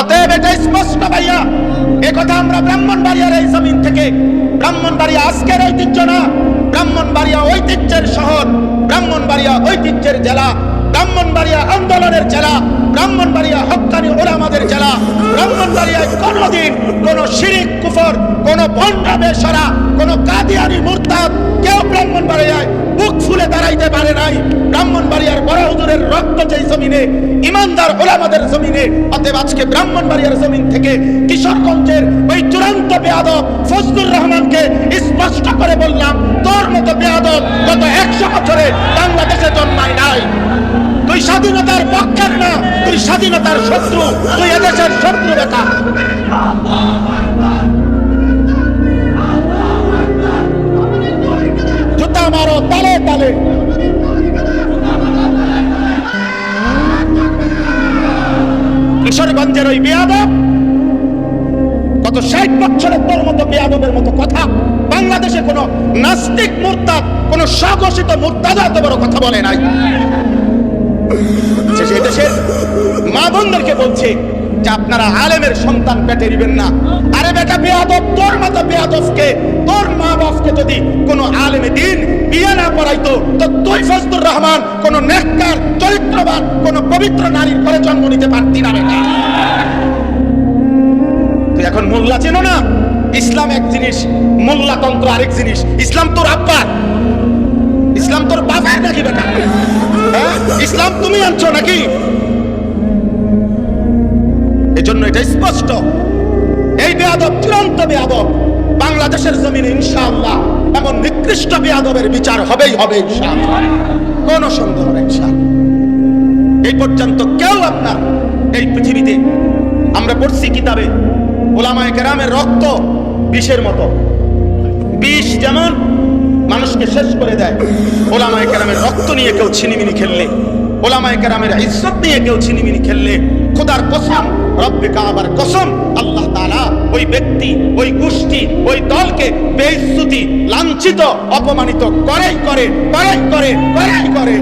অতএব এটা স্পষ্ট ভাইয়া। এ কথা আমরা ব্রাহ্মণবাড়িয়ার এই জমিন থেকে, ব্রাহ্মণবাড়িয়া আজকের ঐতিহ্য না, ব্রাহ্মণবাড়িয়া ঐতিহ্যের শহর, ব্রাহ্মণবাড়িয়া ঐতিহ্যের জেলা। ব্রাহ্মণবাড়িয়া আন্দোলনের জেলা, ব্রাহ্মণবাড়িয়া হক্কানি ওলামাদের জেলা, ব্রাহ্মণবাড়িয়ায় কোনোদিন কোন শিরিক, কুফর, কোন ভণ্ডা বেসরা কোন কাদিয়ানি মুরতাদ কেউ ব্রাহ্মণবাড়িয়ায় বুক ফুলে দাঁড়াইতে পারে নাই। ব্রাহ্মণবাড়িয়ার বড় হুজুরের রক্ত যেই জমিনে, ইমানদার ওলামাদের জমিনে, অতএব আজকে ব্রাহ্মণবাড়িয়ার জমিন থেকে কিশোরগঞ্জের ওই চূড়ান্ত বেয়াদব ফজলুর রহমানকে স্পষ্ট করে বললাম, তোর মতো বেয়াদব গত একশো বছরে বাংলাদেশে জন্মায় নাই তুই স্বাধীনতার পক্ষের না তুই স্বাধীনতার শত্রু, তুই এদেশের শত্রু বেটা। জুতা মারো, তালে তালে। কিশোরগঞ্জের ওই বেয়াদব, গত ষাট বছরের তোর মতো বেয়াদবের মতো কথা, বাংলাদেশে কোনো নাস্তিক মুরতাদ কোন স্বঘোষিত মুরতাদ এত বড় কথা বলে নাই। সে সে দেশের মা বোনদেরকে বলছে যে আপনারা আলেমের সন্তান পেটে নিবেন না। আরে বেটা বেয়াদব, তোর মতো বেয়াদবকে, তোর মা বাপকে যদি কোনো আলেমে দিন বিয়ে না করাইতো, তো তুই ফজলুর রহমান কোন নেককার, চরিত্রবান, কোন পবিত্র নারীর ঘরে জন্ম নিতে পারতি না বেটা। তুই এখন মোল্লা চেনো না? ইসলাম এক জিনিস মোল্লাতন্ত্র আরেক জিনিস। ইসলাম তোর আব্বার ইসলাম তোর বাবার নাকি বেটা? ইসলাম তুমি আনছো নাকি? এজন্য এটা স্পষ্ট। এই বেয়াদব চূড়ান্ত বেয়াদব বাংলাদেশের জমিনে ইনশাআল্লাহ এমন নিকৃষ্ট বেয়াদবের বিচার হবেই হবে ইনশাআল্লাহ। কোন সন্দেহ নেই এই পর্যন্ত কেউ আপনার এই পৃথিবীতে আমরা পড়ছি কিতাবে ওলামায়ে কেরামের রক্ত বিষের মতো। বিষ যেমন মানুষকে শেষ করে দেয়। ওলামায়ে কেরামের রক্ত নিয়ে কেউ ছিনিমিনি খেললে, ওলামায়ে কেরামের ইজ্জত নিয়ে কেউ ছিনিমিনি খেললে, খোদার কসম, রব্বে কাবার কসম, আল্লাহ তাআলা ওই ব্যক্তি, ওই গোষ্ঠী, ওই দলকে বেইজ্জতি, লাঞ্ছিত, অপমানিত করেই করে করেই করে করেই করে।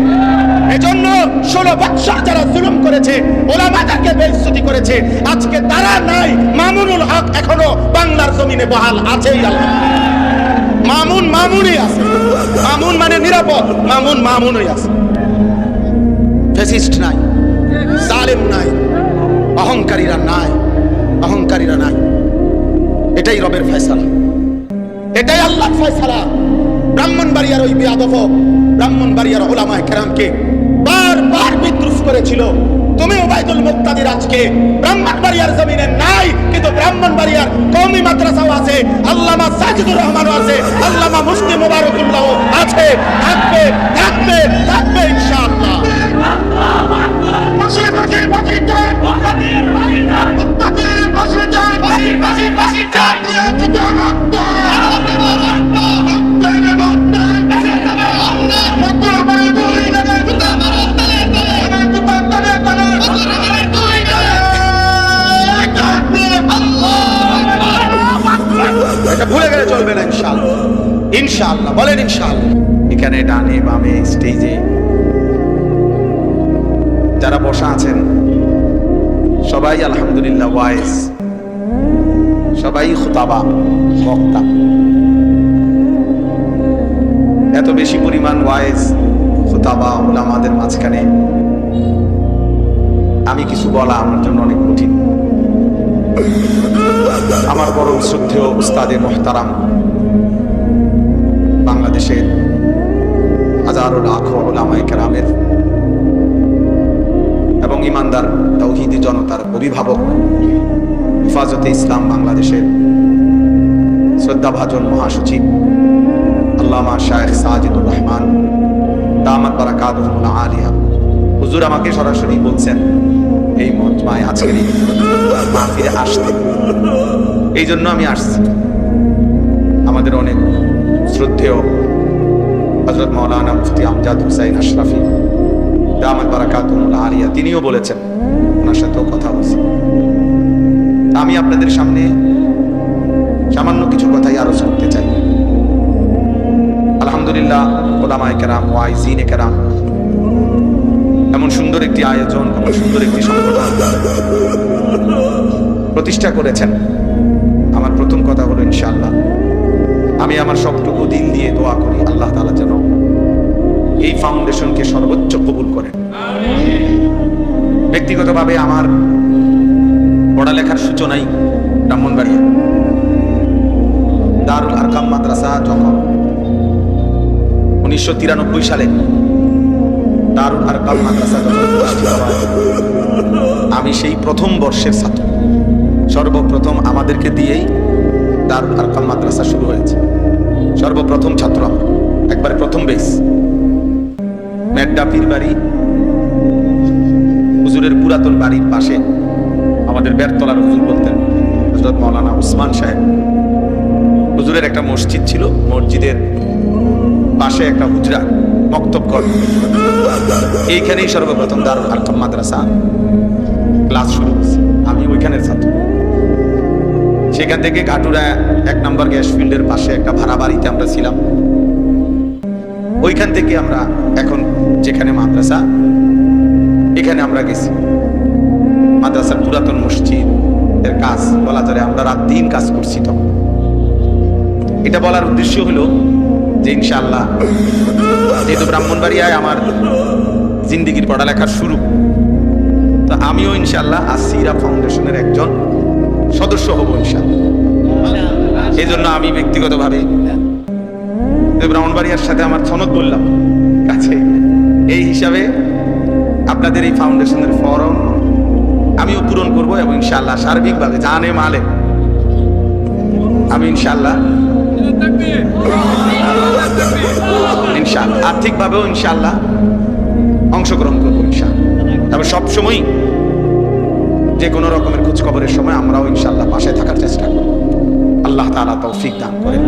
এজন্য ষোলো বৎসর যারা জুলুম করেছে, ওলামাদেরকে বেইজ্জতি করেছে, আজকে তারা নাই, মামুনুল হক এখনও বাংলার জমিনে বহাল আছেই আল্লাহ। মামুন মামুনই আছে। মামুন মানে নিরাপদ, মামুন মামুনই আছে। ফেসিস্ট নাই, জালেম নাই, অহংকারীরা নাই অহংকারীরা নাই। এটাই রবের ফয়সালা। এটাই আল্লাহর ফয়সালা। ব্রাহ্মণবাড়িয়ার ওই বিয়াদব, ব্রাহ্মণবাড়িয়ার ওলামায়ে কেরামকে বারবার বিদ্রুপ করেছিল। তুমি ওবায়দুল মুক্তাদির আজকে ব্রাহ্মণবাড়িয়ার জমিনে নাই কিন্তু ব্রাহ্মণবাড়িয়ার কওমি মাদ্রাসাও আছে আল্লামা সাজিদুর রহমানও আছে আল্লামা মুফতি মুবারকুল্লাহ আছে থাকবে থাকবে থাকবে ইনশাআল্লাহ বসে এত বেশি পরিমাণ ওয়াইজ খুতাবা ওলামাদের মাঝখানে। আমি কিছু বলা আমার জন্য অনেক কঠিন। আমার বড় শ্রদ্ধেয় উস্তাদে মোহতারাম। বাংলাদেশের হাজারো লাখো ওলামায়ে কেরামের এবং ইমানদার, তৌহিদি জনতার অভিভাবক, হেফাজতে ইসলাম বাংলাদেশের শ্রদ্ধাভাজন মহাসচিব, আল্লামা শায়েখ সাজিদুর রহমান, দামাত বারাকাতুহুল আলিয়া। হুজুর আমাকে সরাসরি বলছেন, এই মঞ্চমায় আজকের এই আসতে। এই জন্য আমি আসছি। আমাদের অনেক শ্রদ্ধেয় হজরত মৌলানা মুফতি আমজাদ হুসাইন আশরাফি, দামাত বারাকাতুল আলিয়া, তিনিও বলেছেন, ওনার সাথেও কথা বলছি। আমি আপনাদের সামনে সামান্য কিছু কথাই আরও করতে চাই। আলহামদুলিল্লাহ, ওলামায় কেরাম ওয়াইজিনে কেরাম। এমন সুন্দর একটি আয়োজন, এমন সুন্দর একটি প্রতিষ্ঠা করেছেন। আমার প্রথম কথা হলো, ইনশাআল্লাহ, আমি আমার সবটুকু দিন দিয়ে দোয়া করি, আল্লাহ তালা যেন এই ফাউন্ডেশনকে সর্বোচ্চ কবুল করেন। ব্যক্তিগতভাবে আমার পড়ালেখার সূচনাই ব্রাহ্মণবাড়িয়া। দারুল আরকাম মাদ্রাসা যখন উনিশশো তিরানব্বই সালে দারুল আরকাম মাদ্রাসা যখন আমি সেই প্রথম বর্ষের ছাত্র। সর্বপ্রথম আমাদেরকে দিয়েই দারুল আরকাম মাদ্রাসা শুরু হয়েছে। সর্বপ্রথম ছাত্র আমরা, একবারে প্রথম বেস মেড্ডা পীর বাড়ি, হুজুরের পুরাতন বাড়ির পাশে আমাদের বেরতলার হুজুর বলতেন হজরত মৌলানা উসমান সাহেব। হুজুরের একটা মসজিদ ছিল, মসজিদের পাশে একটা হুজরা মক্তব ঘর। এইখানেই সর্বপ্রথম দারুল আরকাম মাদ্রাসা ক্লাস শুরু হয়েছে। আমি ওইখানের ছাত্র। সেখান থেকে ঘাটুরা এক নম্বর গ্যাস ফিল্ডের পাশে একটা ভাড়া বাড়িতে আমরা ছিলাম। ওইখান থেকে আমরা এখন যেখানে মাদ্রাসা, এখানে আমরা গেছি। মাদ্রাসার পুরাতন মসজিদ এর কাজ বলা চলে, আমরা রাত দিন কাজ করছি তখন। এটা বলার উদ্দেশ্য হলো যে ইনশাআল্লাহ, যেহেতু ব্রাহ্মণবাড়িয়ায় আমার জিন্দিগির পড়ালেখার শুরু, তো আমিও ইনশাআল্লাহ আসিরা ফাউন্ডেশনের একজন সদস্য হব ইনশাআল্লাহ। এই জন্য আমি ব্যক্তিগতভাবে ব্রাহ্মণবাড়িয়ার সাথে আমার সনদ বললাম, কাছে এই হিসাবে আপনাদের এই ফাউন্ডেশনের ফরম আমিও পূরণ করব এবং ইনশাআল্লাহ সার্বিকভাবে জানে মালে আমি ইনশাআল্লাহ ইনশাআল্লাহ, আর্থিকভাবেও ইনশাল্লাহ অংশগ্রহণ করব ইনশাআল্লাহ। তবে সবসময় যে কোনো রকমের খোঁজ খবরের সময় আমরাও ইনশাল্লাহ পাশে থাকার চেষ্টা করব। আল্লাহ তাআলা তৌফিক দান করেন।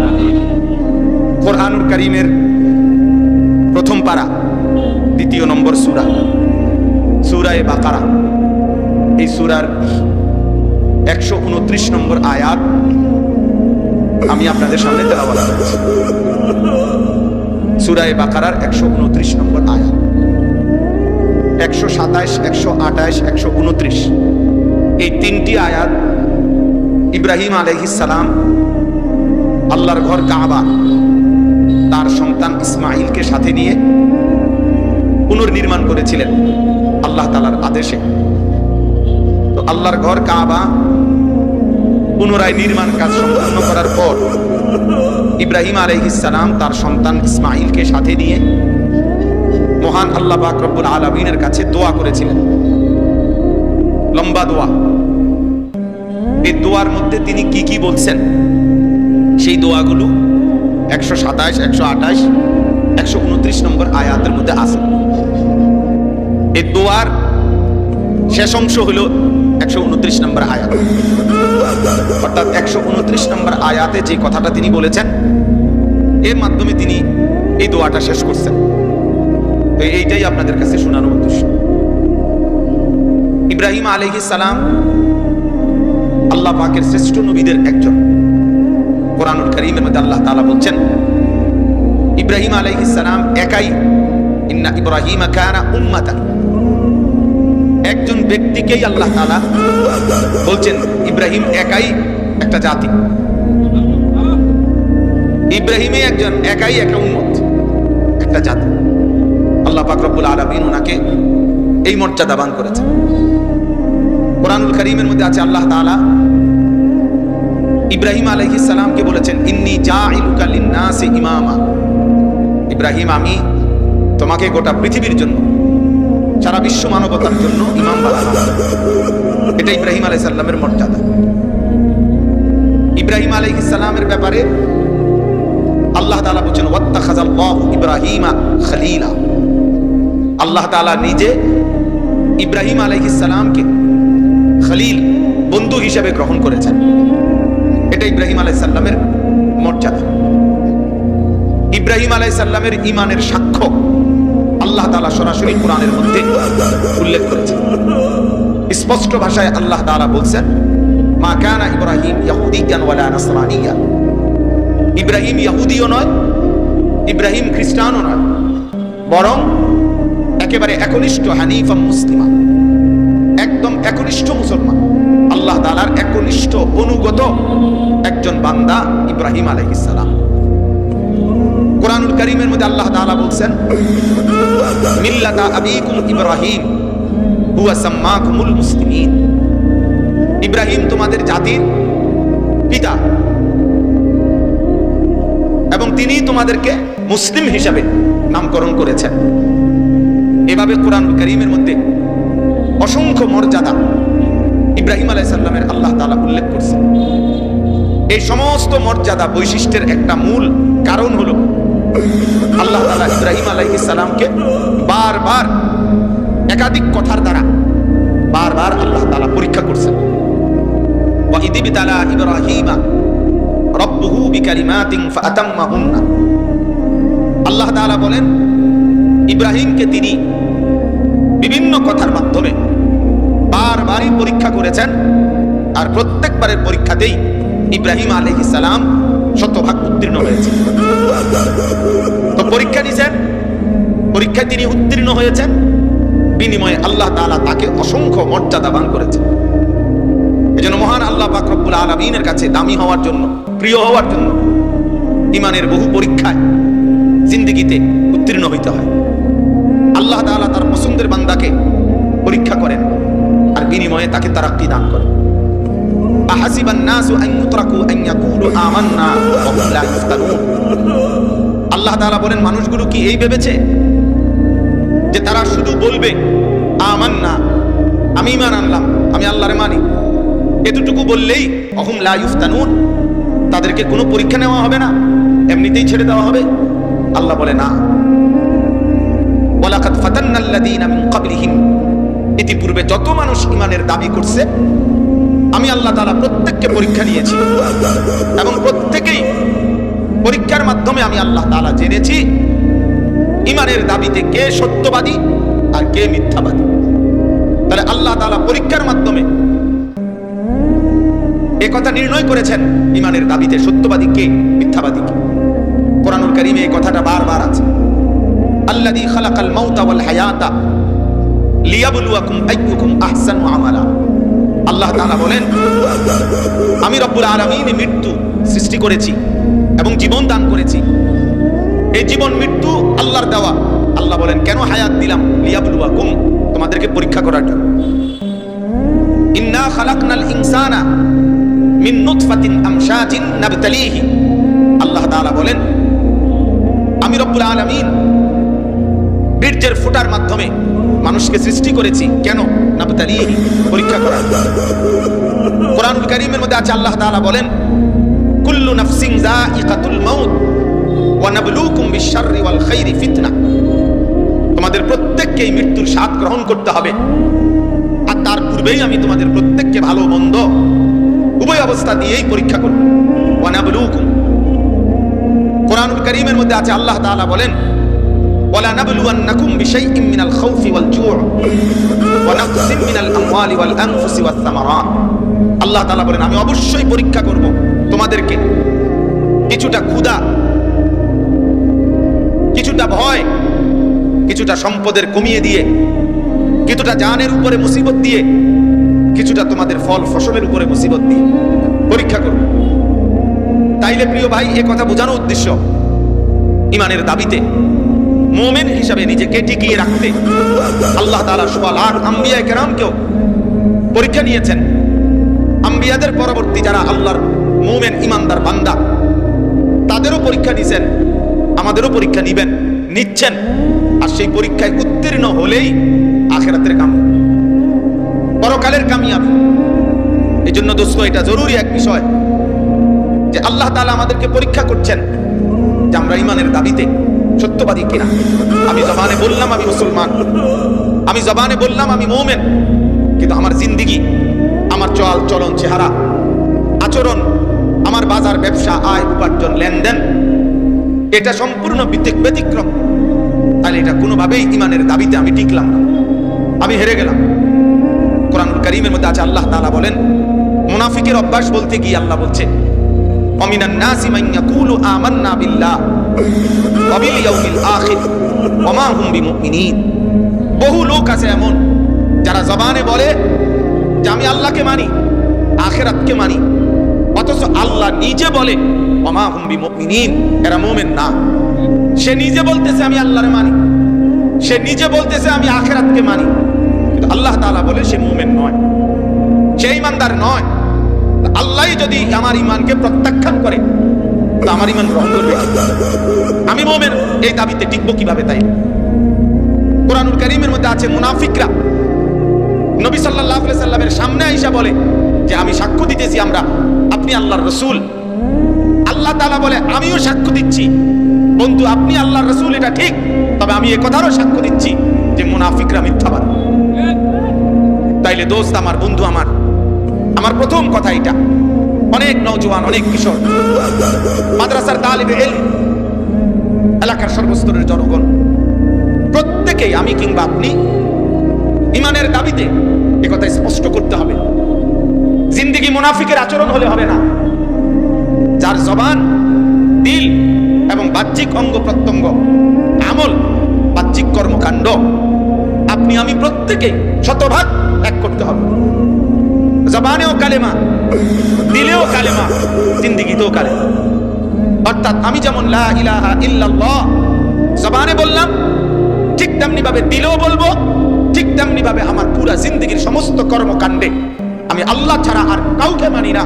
কোরআনুল করিমের প্রথম পারা, দ্বিতীয় নম্বর সূরা, সূরায়ে বাকারা। এই সুরার একশো উনত্রিশ নম্বর আয়াত আমি আপনাদের সামনে তেলাওয়াত করেছি। সূরায়ে বাকারার একশো উনত্রিশ নম্বর আয়াত। একশো সাতাইশ, একশো আঠাইশ, একশো উনত্রিশ। এই তিনটি আয়াত ইব্রাহিম সালাম আল্লাহর ঘর কাবা তার সন্তান ইসমাইলকে সাথে নিয়ে পুনর্নির্মাণ করেছিলেন আল্লাহ তালার আদেশে। তো আল্লাহর ঘর কাবা পুনরায় নির্মাণ কাজ সম্পন্ন করার পর ইব্রাহিম আলহিসাম তার সন্তান ইসমাইলকে সাথে নিয়ে মহান আল্লাহ পাক রব্বুল আলমিনের কাছে দোয়া করেছিলেন। লম্বা দোয়া। এই দোয়ার মধ্যে তিনি কি কি বলছেন? সেই দোয়াগুলো একশো সাতাশ, একশো আঠাশ, একশো উনত্রিশ নম্বর আয়াতের মধ্যে আছে। এই দোয়ার শেষ অংশ হলো একশো উনত্রিশ নম্বর আয়াত। অর্থাৎ একশো উনত্রিশ নম্বর আয়াতে যে কথাটা তিনি বলেছেন, এর মাধ্যমে তিনি এই দোয়াটা শেষ করছেন। তো এইটাই আপনাদের কাছে শোনানোর উদ্দেশ্য। ইব্রাহিম আলহিস সালাম আল্লাহ পাকের শ্রেষ্ঠ নবীদের একজন। কোরআনুল করিমের মধ্যে আল্লাহ তাআলা বলছেন, ইব্রাহিম আলাইহিস সালাম একাই, ইন্না ইব্রাহিম কানা উম্মাতান। একজন ব্যক্তিকেই আল্লাহ তাআলা বলছেন, ইব্রাহিম একাই একটা জাতি। ইব্রাহিমে একজন একাই একটা উম্মত, একটা জাতি। আল্লাহ পাক আলমিন ওনাকে এই মর্যাদা দান করেছেন। কোরআনুল করিমের মধ্যে আছে আল্লাহ তাআলা ইব্রাহিম আলহিস সালামকে বলেছেন, ইন্নি জাইলুকা লিন্নাসি ইমামা। ইব্রাহিম, আমি তোমাকে গোটা পৃথিবীর জন্য সারা বিশ্ব মানবতার জন্য ইমাম বানালাম এটা ইব্রাহিম আলাইহিস সালামের মর্যাদা। ইব্রাহিম আলাইহিস সালামের ব্যাপারে আল্লাহ বলেন ওয়াত্তাখাযাল্লাহু ইব্রাহিমা খলিলা। আল্লাহ তাআলা নিজে ইব্রাহিম আলাইহিস সালামকে খলিল বন্ধু হিসেবে গ্রহণ করেছেন। এটা ইব্রাহিম আলাইসাল্লামের মর্যাদা। ইব্রাহিম আলাইসাল্লামের ইমানের সাক্ষ্য আল্লাহ তালা সরাসরি কোরআনের মধ্যে উল্লেখ করেছেন। স্পষ্ট ভাষায় আল্লাহ তালা বলছেন, মা কানা ইব্রাহিম ইয়াহুদিয়ান ওয়ালা নাসরানিয়া। ইব্রাহিম ইয়াহুদিও নয়, ইব্রাহিম খ্রিস্টানও নয়, বরং একেবারে একনিষ্ঠ হানিফা মুসলিমা। একদম একনিষ্ঠ মুসলমান। আল্লাহ তালার একনিষ্ঠ অনুগত একজন বান্দা ইব্রাহিম আলাইহিসসালাম কোরআনুল করিমের মধ্যে আল্লাহ তাআলা বলছেন, মিল্লাতা আবিকুম ইব্রাহিম, হুয়া সাম্মাকুমুল মুসলিমিন। ইব্রাহিম তোমাদের জাতির পিতা এবং তিনি তোমাদেরকে মুসলিম হিসাবে নামকরণ করেছেন। এভাবে কোরআন করিমের মধ্যে অসংখ্য মর্যাদা ইব্রাহিম আলাইসাল্লামের আল্লাহ তাআলা উল্লেখ করছেন। এই সমস্ত মর্যাদা বৈশিষ্ট্যের একটা মূল কারণ হলো আল্লাহ তাআলা ইব্রাহিম আলাইহিস সালামকে বারবার একাধিক কথার দ্বারা বারবার আল্লাহ তাআলা পরীক্ষা করছেন। আল্লাহ বলেন, ইব্রাহিমকে তিনি বিভিন্ন কথার মাধ্যমে বারবারই পরীক্ষা করেছেন। আর প্রত্যেকবারের পরীক্ষাতেই ইব্রাহিম আলাইহিস সালাম শতভাগ উত্তীর্ণ হয়েছে। তো পরীক্ষা নিছেন? পরীক্ষায় তিনি উত্তীর্ণ হয়েছেন? বিনিময়ে আল্লাহ তাআলা তাকে অসংখ্য মর্যাদাবান করেছেন। এজন্য মহান আল্লাহ পাক রব্বুল আলামিনের কাছে দামি হওয়ার জন্য, প্রিয় হওয়ার জন্য ইমানের বহু পরীক্ষায় জিন্দিগিতে উত্তীর্ণ হইতে হয়। আল্লাহ তাআলা তার পছন্দের বান্দাকে পরীক্ষা করেন আর বিনিময়ে তাকে তারাক্কি দান করেন। আহাসিবান নাসু আন ইউতরাকু আন ইয়াকুলু আমান্না ওয়া হুম লা আল্লাহ তাআলা বলেন, মানুষগুলো কি এই ভেবেছে? যে তারা শুধু বলবে, আমান্না, আমি ঈমান আনলাম, আমি আল্লাহরে মানি। এতটুকু বললেই অহুম লা ইফতানুন তাদেরকে কোনো পরীক্ষা নেওয়া হবে না, এমনিতেই ছেড়ে দেওয়া হবে। আল্লাহ বলে, না। ওয়ালাকাদ ফাতান্নাল্লাযীনা মিন ক্বাবলিহিম, ইতিপূর্বে যত মানুষ ঈমানের দাবি করছে আমি আল্লাহ তাআলা প্রত্যেককে পরীক্ষা নিয়েছি এবং প্রত্যেকেই পরীক্ষার মাধ্যমে আমি আল্লাহ তাআলা জেনেছি ঈমানের দাবিতে কে সত্যবাদী আর কে মিথ্যাবাদী। তাহলে আল্লাহ তালা পরীক্ষার মাধ্যমে এ কথা নির্ণয় করেছেন ইমানের দাবিতে সত্যবাদী কে, মিথ্যাবাদী কে। কোরআনুল কারিমে এই কথাটা বারবার আছে। আল্লাযী খালাকাল মাউতা ওয়াল হায়াতা লিয়াবলুয়াকুম আইয়ুকুম আহসানু আমালা। আল্লাহ তাআলা বলেন, আমি রব্বুল আলামিন মৃত্যু সৃষ্টি করেছি এবং জীবন দান করেছি। এই জীবন মৃত্যু আল্লাহর দেওয়া। আল্লাহ বলেন, কেন হায়াত দিলাম? লিয়াবলুয়াকুম, তোমাদেরকে পরীক্ষা করার জন্য। ইন্না খালাকনাল ইনসানা মিন নুতফাতিন আমশাজিন নাবতালিহি। আল্লাহ তাআলা বলেন, আমি রব্বুল আলামিন বীর্যের ফুটার মাধ্যমে মানুষকে সৃষ্টি করেছি। কেন? নাবতালিহি পরীক্ষা করার জন্য। কোরআনুল কারীমের মধ্যে আছে, আল্লাহ তাআলা বলেন, কুল্লু নাফসিন যায়িকাতুল মাউত ওয়া নাবলুকুম বিশ-শাররি ওয়াল খাইরি ফিতনা। তোমাদের প্রত্যেককেই মৃত্যুর স্বাদ গ্রহণ করতে হবে। আর তার পূর্বেই আমি তোমাদের প্রত্যেককে ভালো মন্দ উভয় অবস্থা দিয়েই পরীক্ষা করব। ওয়ানাবলুকুম কোরআনুল কারীমের মধ্যে আছে, আল্লাহ তাআলা বলেন ওয়াল জু' ওয়া নাকসিম মিনাল আমওয়ালি ওয়াল আনফুসি ওয়াস সামারাত। আল্লাহ তাআলা বলেন, আমি অবশ্যই পরীক্ষা করব তোমাদেরকে। কিছুটা ক্ষুধা, কিছুটা ভয়, কিছুটা সম্পদের কমিয়ে দিয়ে, কিছুটা জানের উপরে মুসিবত দিয়ে, কিছুটা তোমাদের ফল ফসলের উপরে মুসিবত দিয়ে পরীক্ষা করো তাইলে প্রিয় ভাই, এ কথা বোঝানোর উদ্দেশ্য ইমানের দাবিতে। মোমেন হিসাবে নিজেকে টিকিয়ে রাখতে। আল্লাহ তাআলা সোয়া লাখ আম্বিয়া কেরামকেও পরীক্ষা নিয়েছেন। আম্বিয়াদের পরবর্তী যারা আল্লাহর মোমেন ইমানদার বান্দা, তাদেরও পরীক্ষা নিছেন, আমাদেরও পরীক্ষা নিবেন, নিচ্ছেন। আর সেই পরীক্ষায় উত্তীর্ণ হলেই আখেরাতের কাম। পরকালের কামিয়াবি। এই জন্য দোস্ত, এটা জরুরি এক বিষয় যে আল্লাহ তালা আমাদেরকে পরীক্ষা করছেন যে আমরা ইমানের দাবিতে সত্যবাদী কিনা? আমি জবানে বললাম আমি মুসলমান। আমি জবানে বললাম আমি মোমেন। কিন্তু আমার জিন্দিগি, আমার চল চলন চেহারা, আচরণ, আমার বাজার ব্যবসা, আয় উপার্জন, লেনদেন, এটা সম্পূর্ণ ব্যতিক- ব্যতিক্রম। তাহলে এটা কোনোভাবেই ইমানের দাবিতে আমি টিকলাম না। আমি হেরে গেলাম। কোরআনুল কারীমের মধ্যে আছে, আল্লাহ তালা বলেন, মুনাফিকের অভ্যাস বলতে গিয়ে আল্লাহ বলছে অমিনান নাসি মান ইয়াকুলু আমান্না বিল্লাহ। বহু লোক আছে এমন, যারা জবানে বলে যে আমি আল্লাহকে মানি, আখেরাতকে মানি, অথচ আল্লাহ নিজে বলে অমা হুম্বি মুমিনিন এরা মোমেন না। সে নিজে বলতেছে, আমি আল্লাহরে মানি। সে নিজে বলতেছে, আমি আখেরাতকে মানি। কিন্তু আল্লাহ তালা বলে, সে মোমেন নয়, সে ইমানদার নয়। আল্লাহ যদি আমার ইমানকে প্রত্যাখ্যান করে তো আমার ইমান গ্রহণ করবে আমি মোমেন, এই দাবিতে টিকবো কীভাবে তাই? কোরআনুল করিমের মধ্যে আছে মুনাফিকরা। নবী আলাইহি সাল্লামের সামনে আইসা বলে যে, আমি সাক্ষ্য দিতেছি আমরা, আপনি আল্লাহর রসুল। আল্লাহ তাআলা বলে, আমিও সাক্ষ্য দিচ্ছি। বন্ধু, আপনি আল্লাহর রসুল, এটা ঠিক, তবে আমি এ কথারও সাক্ষ্য দিচ্ছি যে, মুনাফিকরা মিথ্যাবাদ। তাইলে দোস্ত আমার, বন্ধু আমার আমার প্রথম কথা এটা। অনেক নওজোয়ান, অনেক কিশোর। মাদ্রাসার তালিবে এল এলাকার সর্বস্তরের জনগণ। প্রত্যেকেই আমি কিংবা আপনি ইমানের দাবিতে একথা স্পষ্ট করতে হবে। জিন্দিগি মুনাফিকের আচরণ হলে হবে না। যার জবান দিল এবং বাহ্যিক অঙ্গ প্রত্যঙ্গ, আমল, বাহ্যিক কর্মকাণ্ড, আপনি আমি প্রত্যেকেই শতভাগ এক করতে হবে। জবানেও কালেমা দিলেও কালেমা, জিন্দিগিতেও কালেমা। অর্থাৎ আমি যেমন লা ইলাহা ইল্লাল্লাহ জবানে বললাম, ঠিক তেমনি ভাবে দিলেও বলব, ঠিক তেমনি ভাবে আমার পুরা জিন্দগির সমস্ত কর্মকাণ্ডে আমি আল্লাহ ছাড়া আর কাউকে মানি না,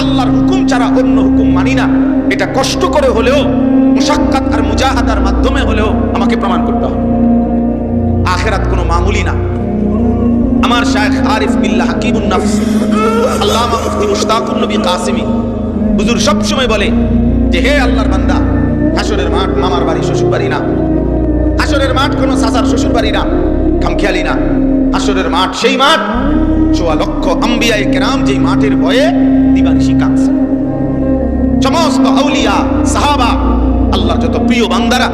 আল্লাহর হুকুম ছাড়া অন্য হুকুম মানি না। এটা কষ্ট করে হলেও, মুশাক্কাত আর মুজাহাদার মাধ্যমে হলেও আমাকে প্রমাণ করতে হবে। আখেরাত কোনো মামুলি না। আমার শায়েখ আরিফ বিল্লাহ হাকিমুন নাফস, আল্লামা মুফতি মুশতাকুর নবী কাসিমি। হুজুর সব সময় বলে যে, হে আল্লাহর বান্দা হাসরের মাঠ মামার বাড়ি, শ্বশুর বাড়ি না। হাসরের মাঠ কোনো সাসার শ্বশুর বাড়ি না। খামখেয়ালি না। হাসরের মাঠ সেই মাঠ সোয়া লক্ষ আম্বিয়ায়ে কেরাম যেই মাঠের ভয়ে দিবানিশি কাঁদছে। সমস্ত আউলিয়া, সাহাবা, আল্লাহর যত প্রিয় বান্দারা,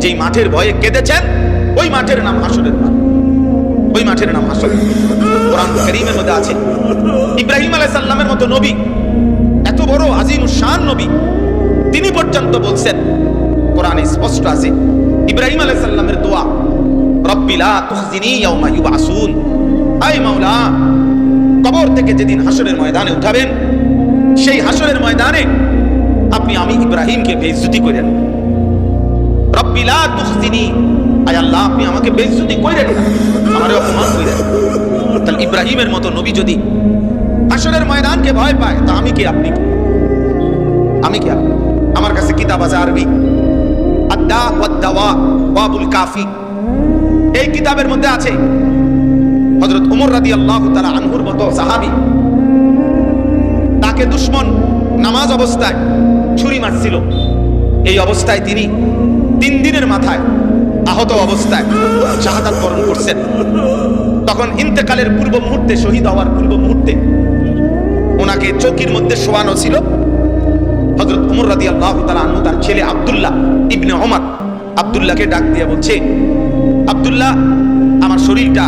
যেই মাঠের ভয়ে কেঁদেছেন, ওই মাঠের নাম হাসরের মাঠ। ওই মাঠের নাম হাসর। কোরআন করিমের মধ্যে আছে। ইব্রাহিম আলাইহিস সালামের মতো নবী, এত বড় আজিম শান নবী, তিনি পর্যন্ত বলছেন, কোরআনে স্পষ্ট আছে, ইব্রাহিম আলাইহিস সালামের দোয়া, রব্বি লা তুখজিনি ইয়াউমা ইউবাসুন। আয় মাওলা, কবর থেকে যেদিন হাসরের ময়দানে উঠাবেন, সেই হাসরের ময়দানে আপনি আমি ইব্রাহিমকে বেইজ্জতি করেন। রব্বি লা তুখজিনি আয় আল্লাহ, আপনি আমাকে বেইজ্জতি কইরেন আমারে অপমান কইরেন তাহলে ইব্রাহিমের মতো নবী যদি হাসরের ময়দানকে ভয় পায়, তা আমি কি আপনি? আমি কি আমার কাছে কিতাব আছে আরবি। আদ্দা ওয়াদ্দাওয়া ওয়াবুল কাফি। এই কিতাবের মধ্যে আছে, হযরত ওমর রাদিয়াল্লাহু তাআলা আনহুর মতো সাহাবী। তাকে দুশমন নামাজ অবস্থায় ছুরি মারছিল। এই অবস্থায় তিনি তিন দিনের মাথায় আহত অবস্থায় শাহাদাত বরণ করছেন। তখন ইন্তেকালের পূর্ব মুহূর্তে, শহীদ হওয়ার পূর্ব মুহূর্তে ওনাকে চৌকির মধ্যে শোয়ানো ছিল। হজরত উমর রাদি আল্লাহ আনহু, তার ছেলে আব্দুল্লাহ ইবনে ওমর আব্দুল্লাহকে ডাক দিয়ে বলছে, আব্দুল্লাহ, আমার শরীরটা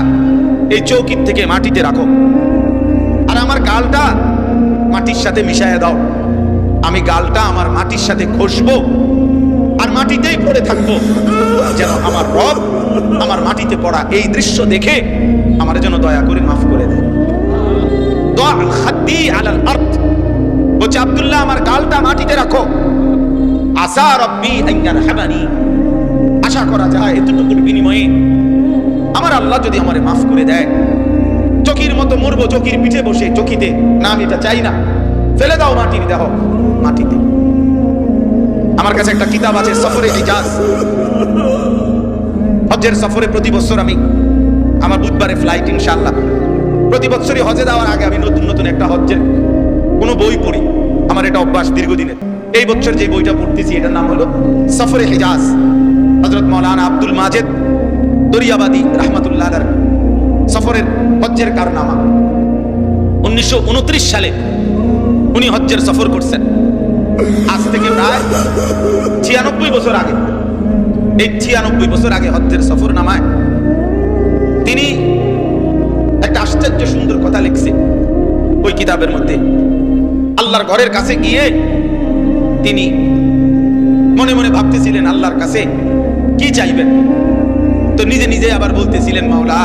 এই চৌকির থেকে মাটিতে রাখো। আর আমার গালটা মাটির সাথে মিশাইয়া দাও। আমি গালটা আমার মাটির সাথে ঘষবো আর মাটিতেই পড়ে থাকব। যেন আমার রব আমার মাটিতে পড়া এই দৃশ্য দেখে আমার যেন দয়া করে মাফ করে দেয় বলছে, আব্দুল্লাহ, আমার গালটা মাটিতে রাখো। আসা রব্বি হাবানি। আশা করা যায় এতটুকুর বিনিময়ে আমার আল্লাহ যদি আমারে মাফ করে দেয়, চকির মতো মরবো, চকির পিঠে বসে চকিতে। না, আমি এটা চাই না। ফেলে দাও মাটির দেহ, মাটিতে। আমার কাছে একটা কিতাব আছে, সফরে হিজাজ। হজ্জের সফরে প্রতি বছর আমি আমার বুধবারে ফ্লাইট ইনশাআল্লাহ। প্রতি বছরই হজে যাওয়ার আগে আমি নতুন নতুন একটা হজ্জের কোনো বই পড়ি। আমার এটা অভ্যাস দীর্ঘদিনের। এই বছর যে বইটা পড়তেছি, এটার নাম হলো সফরে হিজাজ। হজরত মৌলানা আব্দুল মাজেদ দরিয়াবাদী রহমতুল্লাহ সফরের হজ্জের কারনামা। উনিশশো উনত্রিশ সালে উনি হজ্জের সফর করছেন। আজ থেকে প্রায় ছিয়ানব্বই বছর আগে, এই ছিয়ানব্বই বছর আগে হজ্জের সফর নামায় তিনি একটা আশ্চর্য সুন্দর কথা লিখছে ওই কিতাবের মধ্যে আল্লাহর ঘরের কাছে গিয়ে তিনি মনে মনে ভাবতেছিলেন, আল্লাহর কাছে কি চাইবেন? তো নিজে নিজে আবার বলতেছিলেন, মাওলা,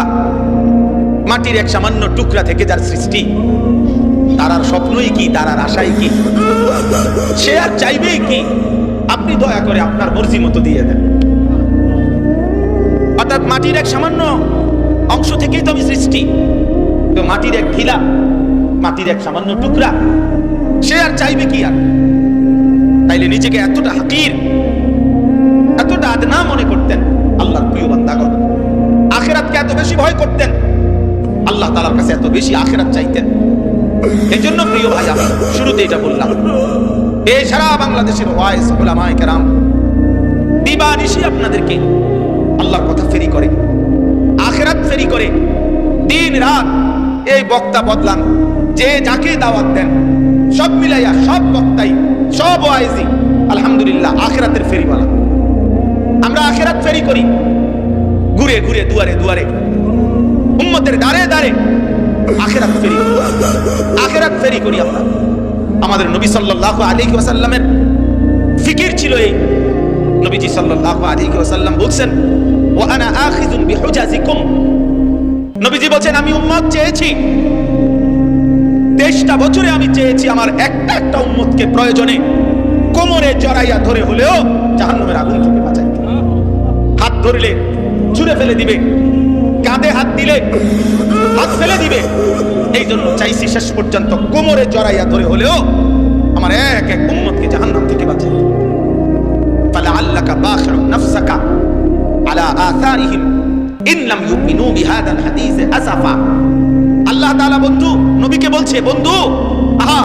মাটির এক সামান্য টুকরা থেকে যার সৃষ্টি তার আর স্বপ্নই কি তার আর আশাই কি? সে আর চাইবেই কি? আপনি দয়া করে আপনার মর্জি মতো দিয়ে দেন। অর্থাৎ মাটির এক সামান্য অংশ থেকেই তো আমি সৃষ্টি। তো মাটির এক ঢিলা, মাটির এক সামান্য টুকরা, সে আর চাইবে কি আর? তাইলে নিজেকে এতটা হাকির, এতটা আদনা মনে করতেন আল্লাহর প্রিয় বান্দাগণ। আখেরাতকে এত বেশি ভয় করতেন, আল্লাহ তালার কাছে এত বেশি আখেরাত চাইতেন। এই জন্য প্রিয় ভাই, আমি শুরুতে এটা বললাম। সারা বাংলাদেশের ওয়াইস ওলামায়ে কেরাম দিবানিশি আপনাদেরকে আল্লাহর কথা ফেরি করে, আখেরাত ফেরি করে, দিন রাত এই বক্তা বদলান, যে যাকে দাওয়াত দেন, সব মিলাইয়া, সব বক্তাই, সব ওয়াইজি, আলহামদুলিল্লাহ, আখেরাতের ফেরিওয়ালা। আমরা আখেরাত ফেরি করি, ঘুরে ঘুরে, দুয়ারে দুয়ারে, উম্মতের দাঁড়ে দাঁড়ে আখেরাত ফেরি আখেরাত ফেরি করি আমরা। আমাদের নবী সাল্লাল্লাহু আলাইহি ওয়াসাল্লামের ফিকির ছিল এই। নবীজি সাল্লাল্লাহু আলাইহি ওয়াসাল্লাম বলছেন, ওয়া আনা আখিযুন বিহুজাজিকুম। নবীজি বলছেন, আমি উম্মত চেয়েছি। তেইশটা বছরে আমি চেয়েছি আমার একটা একটা উম্মতকে প্রয়োজনে কোমরে জড়াইয়া ধরে হলেও জাহান্নামের আগুন থেকে বাঁচাইতে হাত ধরলে, ছুঁড়ে ফেলে দিবে, কাঁধে হাত দিলে হাত ফেলে দিবে। এই জন্য চাইছি শেষ পর্যন্ত কোমরে জড়াইয়া ধরে হলেও আমার এক এক উম্মতকে জাহান্নাম থেকে বাঁচে তাহলে আল্লাহকা বাখর নফসাকা আলা আসারিহিম ইনলাম ইউমিনু বিহাদাল হাদিস আসাফা আল্লাহ তাআলা বন্ধু, নবীকে বলছে, বন্ধু, আহা